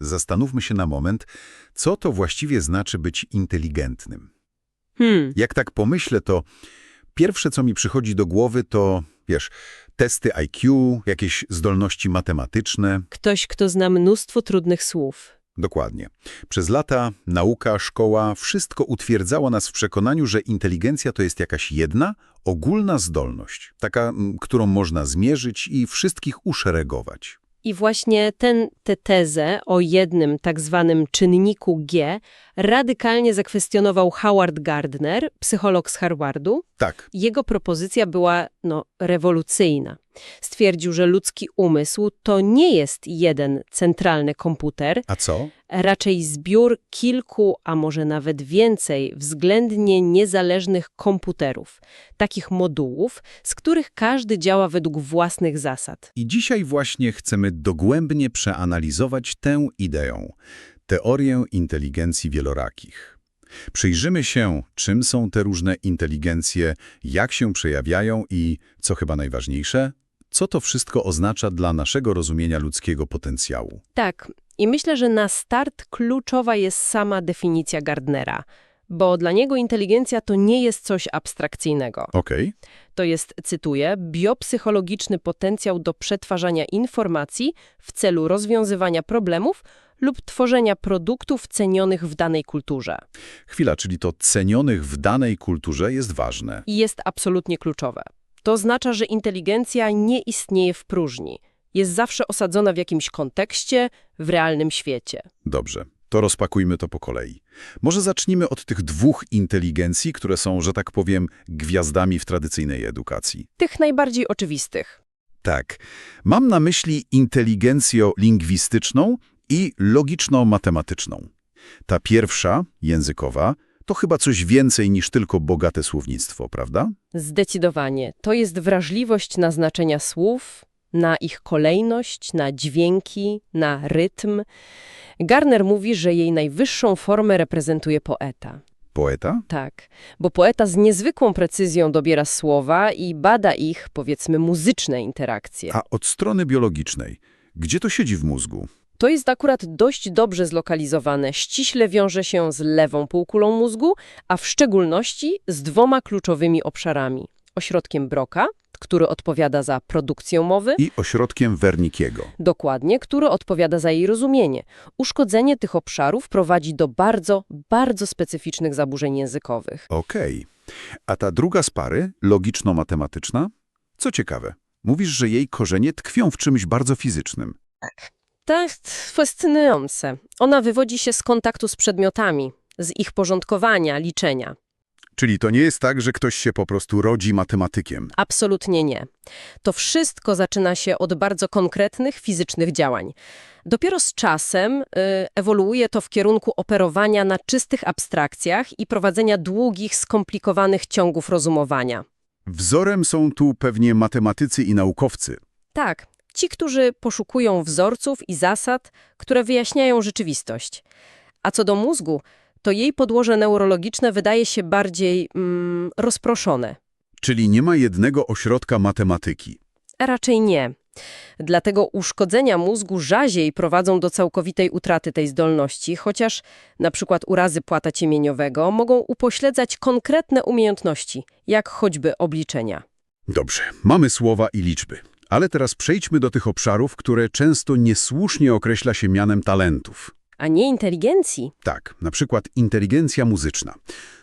Zastanówmy się na moment, co to właściwie znaczy być inteligentnym. Hmm, Jak tak pomyślę, to pierwsze, co mi przychodzi do głowy, to, wiesz, testy IQ, jakieś zdolności matematyczne. ktoś, kto zna mnóstwo trudnych słów. Dokładnie. Przez lata nauka, szkoła, wszystko utwierdzało nas w przekonaniu, że inteligencja to jest jakaś jedna, ogólna zdolność, taka, którą można zmierzyć i wszystkich uszeregować. I właśnie ten, tę tezę o jednym tak zwanym czynniku G radykalnie zakwestionował Howard Gardner, psycholog z Harvardu. Tak, Jego propozycja była no, rewolucyjna. Stwierdził, że ludzki umysł to nie jest jeden centralny komputer, a co? raczej zbiór kilku, a może nawet więcej względnie niezależnych komputerów, takich modułów, z których każdy działa według własnych zasad. I dzisiaj właśnie chcemy dogłębnie przeanalizować tę ideę, teorię inteligencji wielorakich. Przyjrzymy się, czym są te różne inteligencje, jak się przejawiają i, co chyba najważniejsze, co to wszystko oznacza dla naszego rozumienia ludzkiego potencjału. Tak, i myślę, że na start kluczowa jest sama definicja Gardnera, bo dla niego inteligencja to nie jest coś abstrakcyjnego. Okej, To jest, cytuję, biopsychologiczny potencjał do przetwarzania informacji w celu rozwiązywania problemów lub tworzenia produktów cenionych w danej kulturze. chwila, czyli to cenionych w danej kulturze jest ważne. I jest absolutnie kluczowe. To oznacza, że inteligencja nie istnieje w próżni. Jest zawsze osadzona w jakimś kontekście, w realnym świecie. Dobrze, to rozpakujmy to po kolei. Może zacznijmy od tych dwóch inteligencji, które są, że tak powiem, gwiazdami w tradycyjnej edukacji. Tych najbardziej oczywistych. Tak, mam na myśli inteligencję lingwistyczną i logiczno-matematyczną. Ta pierwsza, językowa, to chyba coś więcej niż tylko bogate słownictwo, prawda? Zdecydowanie. To jest wrażliwość na znaczenia słów, na ich kolejność, na dźwięki, na rytm. Garner mówi, że jej najwyższą formę reprezentuje poeta. Poeta? Tak, bo poeta z niezwykłą precyzją dobiera słowa i bada ich, powiedzmy, muzyczne interakcje. A od strony biologicznej, gdzie to siedzi w mózgu? To jest akurat dość dobrze zlokalizowane, ściśle wiąże się z lewą półkulą mózgu, a w szczególności z dwoma kluczowymi obszarami. Ośrodkiem Broca, który odpowiada za produkcję mowy, I ośrodkiem Wernickiego. dokładnie, który odpowiada za jej rozumienie. Uszkodzenie tych obszarów prowadzi do bardzo, bardzo specyficznych zaburzeń językowych. Okej. A ta druga z pary, logiczno-matematyczna? Co ciekawe, mówisz, że jej korzenie tkwią w czymś bardzo fizycznym. To jest fascynujące. Ona wywodzi się z kontaktu z przedmiotami, z ich porządkowania, liczenia. Czyli to nie jest tak, że ktoś się po prostu rodzi matematykiem. Absolutnie nie. To wszystko zaczyna się od bardzo konkretnych fizycznych działań. Dopiero z czasem y, ewoluuje to w kierunku operowania na czystych abstrakcjach i prowadzenia długich, skomplikowanych ciągów rozumowania. Wzorem są tu pewnie matematycy i naukowcy. Tak, ci, którzy poszukują wzorców i zasad, które wyjaśniają rzeczywistość. A co do mózgu, to jej podłoże neurologiczne wydaje się bardziej mm, rozproszone. Czyli nie ma jednego ośrodka matematyki. Raczej nie. Dlatego uszkodzenia mózgu rzadziej prowadzą do całkowitej utraty tej zdolności, chociaż na przykład urazy płata ciemieniowego mogą upośledzać konkretne umiejętności, jak choćby obliczenia. Dobrze, mamy słowa i liczby. Ale teraz przejdźmy do tych obszarów, które często niesłusznie określa się mianem talentów. A nie inteligencji. Tak, na przykład inteligencja muzyczna.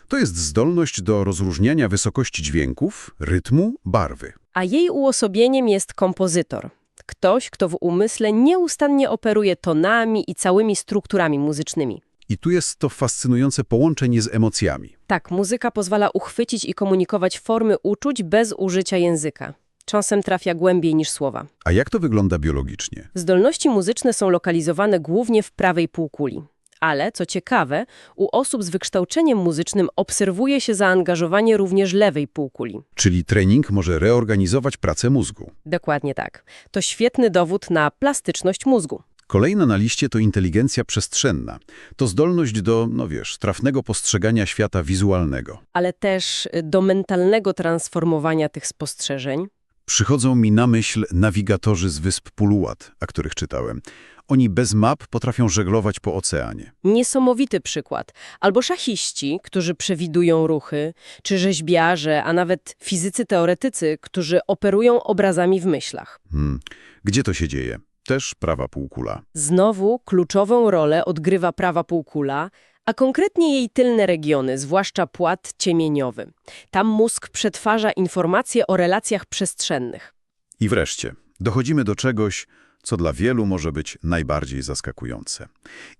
To jest zdolność do rozróżniania wysokości dźwięków, rytmu, barwy. A jej uosobieniem jest kompozytor. Ktoś, kto w umyśle nieustannie operuje tonami i całymi strukturami muzycznymi. I tu jest to fascynujące połączenie z emocjami. Tak, muzyka pozwala uchwycić i komunikować formy uczuć bez użycia języka. Czasem trafia głębiej niż słowa. A jak to wygląda biologicznie? Zdolności muzyczne są lokalizowane głównie w prawej półkuli. Ale, co ciekawe, u osób z wykształceniem muzycznym obserwuje się zaangażowanie również lewej półkuli. Czyli trening może reorganizować pracę mózgu. Dokładnie tak. To świetny dowód na plastyczność mózgu. Kolejna na liście to inteligencja przestrzenna. To zdolność do, no wiesz, trafnego postrzegania świata wizualnego. Ale też do mentalnego transformowania tych spostrzeżeń. Przychodzą mi na myśl nawigatorzy z wysp Puluat, o których czytałem. Oni bez map potrafią żeglować po oceanie. Niesamowity przykład. Albo szachiści, którzy przewidują ruchy, czy rzeźbiarze, a nawet fizycy teoretycy, którzy operują obrazami w myślach. Hmm. Gdzie to się dzieje? Też prawa półkula. Znowu kluczową rolę odgrywa prawa półkula, a konkretnie jej tylne regiony, zwłaszcza płat ciemieniowy. Tam mózg przetwarza informacje o relacjach przestrzennych. I wreszcie, dochodzimy do czegoś, co dla wielu może być najbardziej zaskakujące.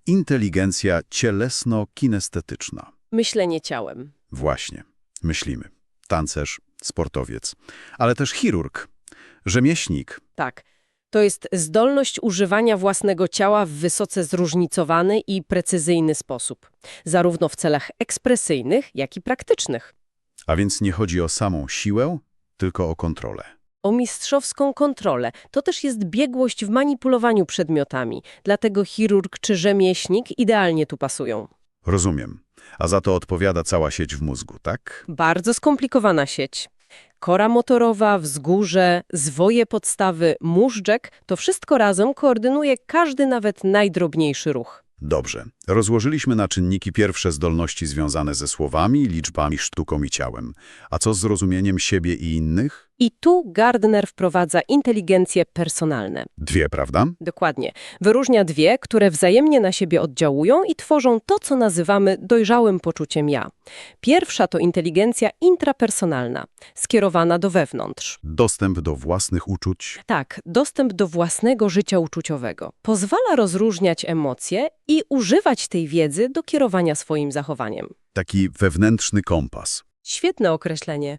Inteligencja cielesno-kinestetyczna. Myślenie ciałem. Właśnie, myślimy. Tancerz, sportowiec, ale też chirurg, rzemieślnik. Tak. To jest zdolność używania własnego ciała w wysoce zróżnicowany i precyzyjny sposób, zarówno w celach ekspresyjnych, jak i praktycznych. A więc nie chodzi o samą siłę, tylko o kontrolę. O mistrzowską kontrolę. To też jest biegłość w manipulowaniu przedmiotami, dlatego chirurg czy rzemieślnik idealnie tu pasują. Rozumiem. A za to odpowiada cała sieć w mózgu, tak? Bardzo skomplikowana sieć. Kora motorowa, wzgórze, zwoje podstawy, móżdżek – to wszystko razem koordynuje każdy nawet najdrobniejszy ruch. Dobrze. Rozłożyliśmy na czynniki pierwsze zdolności związane ze słowami, liczbami, sztuką i ciałem. A co z zrozumieniem siebie i innych? I tu Gardner wprowadza inteligencje personalne. Dwie, prawda? Dokładnie. Wyróżnia dwie, które wzajemnie na siebie oddziałują i tworzą to, co nazywamy dojrzałym poczuciem ja. Pierwsza to inteligencja intrapersonalna, skierowana do wewnątrz. Dostęp do własnych uczuć. Tak, dostęp do własnego życia uczuciowego. Pozwala rozróżniać emocje i używać tej wiedzy do kierowania swoim zachowaniem. Taki wewnętrzny kompas. Świetne określenie.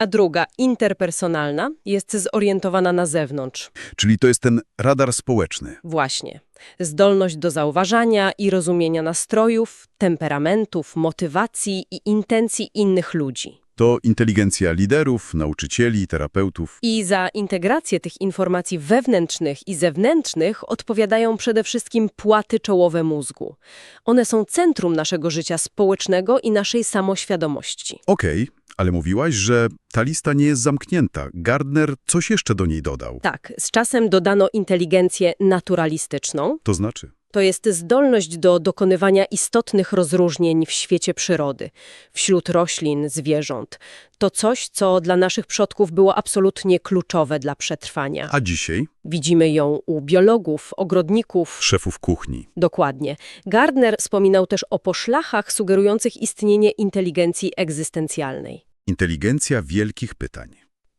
A druga, interpersonalna, jest zorientowana na zewnątrz. Czyli to jest ten radar społeczny. Właśnie. Zdolność do zauważania i rozumienia nastrojów, temperamentów, motywacji i intencji innych ludzi. To inteligencja liderów, nauczycieli, terapeutów. I za integrację tych informacji wewnętrznych i zewnętrznych odpowiadają przede wszystkim płaty czołowe mózgu. One są centrum naszego życia społecznego i naszej samoświadomości. Okej, ale mówiłaś, że ta lista nie jest zamknięta. Gardner coś jeszcze do niej dodał. Tak, z czasem dodano inteligencję naturalistyczną. To znaczy? To jest zdolność do dokonywania istotnych rozróżnień w świecie przyrody, wśród roślin, zwierząt. To coś, co dla naszych przodków było absolutnie kluczowe dla przetrwania. A dzisiaj? Widzimy ją u biologów, ogrodników. Szefów kuchni. Dokładnie. Gardner wspominał też o poszlachach sugerujących istnienie inteligencji egzystencjalnej. Inteligencja wielkich pytań.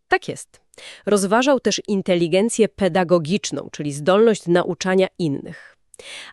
Tak jest. Rozważał też inteligencję pedagogiczną, czyli zdolność nauczania innych.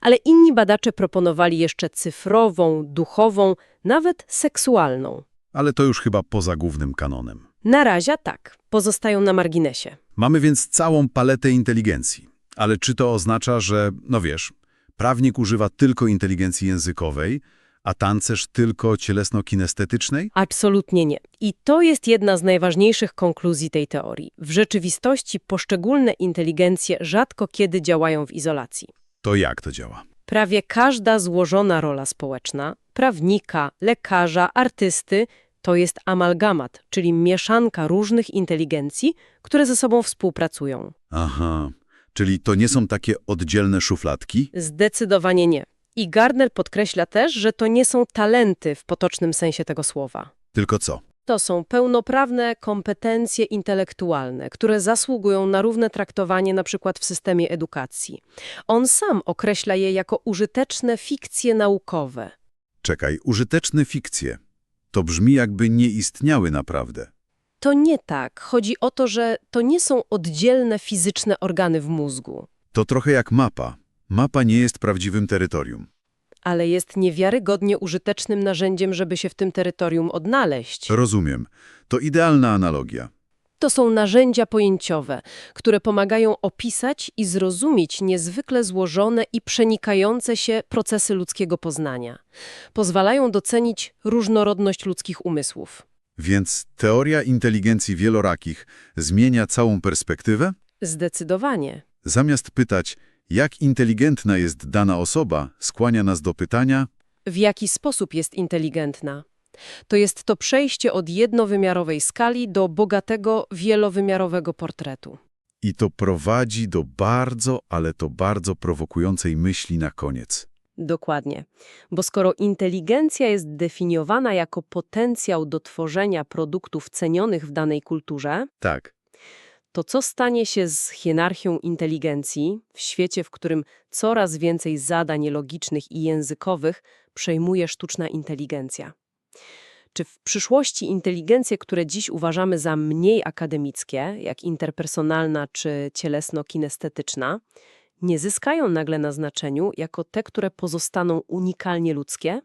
Ale inni badacze proponowali jeszcze cyfrową, duchową, nawet seksualną. Ale to już chyba poza głównym kanonem. Na razie tak, pozostają na marginesie. Mamy więc całą paletę inteligencji. Ale czy to oznacza, że, no wiesz, prawnik używa tylko inteligencji językowej, a tancerz tylko cielesno-kinestetycznej? Absolutnie nie. I to jest jedna z najważniejszych konkluzji tej teorii. W rzeczywistości poszczególne inteligencje rzadko kiedy działają w izolacji. To jak to działa? Prawie każda złożona rola społeczna, prawnika, lekarza, artysty, to jest amalgamat, czyli mieszanka różnych inteligencji, które ze sobą współpracują. Aha, czyli to nie są takie oddzielne szufladki? Zdecydowanie nie. I Gardner podkreśla też, że to nie są talenty w potocznym sensie tego słowa. Tylko co? To są pełnoprawne kompetencje intelektualne, które zasługują na równe traktowanie na przykład w systemie edukacji. On sam określa je jako użyteczne fikcje naukowe. Czekaj, użyteczne fikcje. To brzmi jakby nie istniały naprawdę. To nie tak. Chodzi o to, że to nie są oddzielne fizyczne organy w mózgu, To trochę jak mapa. Mapa nie jest prawdziwym terytorium. Ale jest niewiarygodnie użytecznym narzędziem, żeby się w tym terytorium odnaleźć. Rozumiem. To idealna analogia. To są narzędzia pojęciowe, które pomagają opisać i zrozumieć niezwykle złożone i przenikające się procesy ludzkiego poznania. Pozwalają docenić różnorodność ludzkich umysłów. Więc teoria inteligencji wielorakich zmienia całą perspektywę? Zdecydowanie. Zamiast pytać, jak inteligentna jest dana osoba, skłania nas do pytania, W jaki sposób jest inteligentna? To jest to przejście od jednowymiarowej skali do bogatego, wielowymiarowego portretu. I to prowadzi do bardzo, ale to bardzo prowokującej myśli na koniec. Dokładnie. Bo skoro inteligencja jest definiowana jako potencjał do tworzenia produktów cenionych w danej kulturze, Tak. To co stanie się z hierarchią inteligencji w świecie, w którym coraz więcej zadań logicznych i językowych przejmuje sztuczna inteligencja? Czy w przyszłości inteligencje, które dziś uważamy za mniej akademickie, jak interpersonalna czy cielesno-kinestetyczna, nie zyskają nagle na znaczeniu jako te, które pozostaną unikalnie ludzkie?